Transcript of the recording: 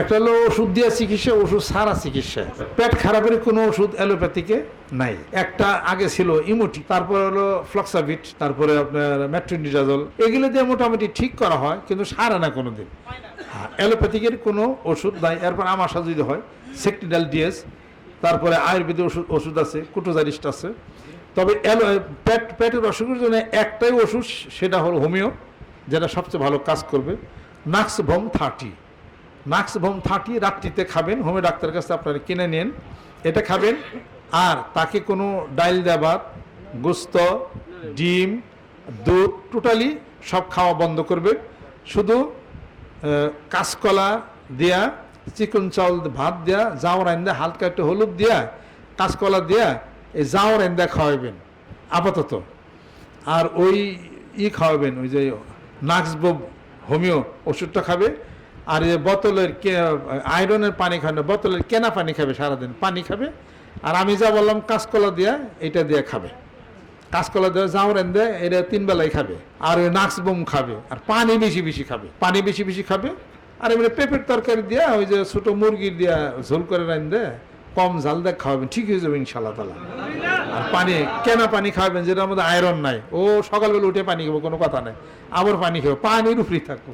একটা হলো ওষুধ দিয়ে চিকিৎসা ওষুধ সারা চিকিৎসা। পেট খারাপের কোনো ওষুধ অ্যালোপ্যাথিকে নাই। একটা আগে ছিল ইমোটি তারপরে হলো ফ্লক্সাভিট তারপরে আপনার ম্যাট্রিনিডাজল এগুলো দিয়ে মোটামুটি ঠিক করা হয় কিন্তু সারে না কোনো দিন হ্যাঁ অ্যালোপ্যাথিকের কোনো ওষুধ নাই। এরপর আমার সাথে যদি হয় সেকটিডাল ডিএস তারপরে আয়ুর্বেদিক ওষুধ ওষুধ আছে কুটোজারিস্ট আছে। তবে অ্যালো পেট পেটের অসুখের জন্য একটাই ওষুধ সেটা হলো হোমিও যেটা সবচেয়ে ভালো কাজ করবে nux vom thirty. নাক্স vom thirty রাত্রিতে খাবেন। হোমিও ডাক্তারের কাছে আপনারা কিনে নেন। এটা খাবেন। আর তাকে কোনো ডাইল দেবার, গোস্ত, ডিম, দুধ, টোটালি সব খাওয়া বন্ধ করবে শুধু কাঁচকলা দেয়া, চিকন চাউল ভাত দেয়া জাউর আইন দেয়া হালকা একটু হলুদ দেয়া, কাঁচকলা দেয়া, এই জাউর আইন দেয়া খাওয়াবেন, আপাতত। আর ওই ই খাওয়াবেন, ওই যে নাক্সবব হোমিও ওষুধটা খাবে। আর বোতলের আয়রনের পানি খাবে না, বোতলের কেনা পানি খাবে সারাদিন পানি খাবে। আর আমি যা বললাম কাঁচকলা দেয়া এটা দিয়ে খাবে। কাঁচকলা দেওয়া জাউরেন দেয় এটা তিন বেলায় খাবে। আর ওই নাক্স বোম খাবে আর পানি বেশি বেশি খাবে পানি বেশি বেশি খাবে। আর এমনি পেঁপের তরকারি দিয়া ওই যে ছোটো মুরগির দিয়া ঝোল করে রান দেয় কম ঝাল দেয় খাওয়াবেন ঠিক হয়ে যাবে ইনশাল্লাহ তালা আর পানি কেনা পানি খাবেন যেটার মধ্যে আয়রন নাই। ও সকালবেলা উঠে পানি খাব কোনো কথা নাই। আবার পানি খাব পানির উপরেই থাকব।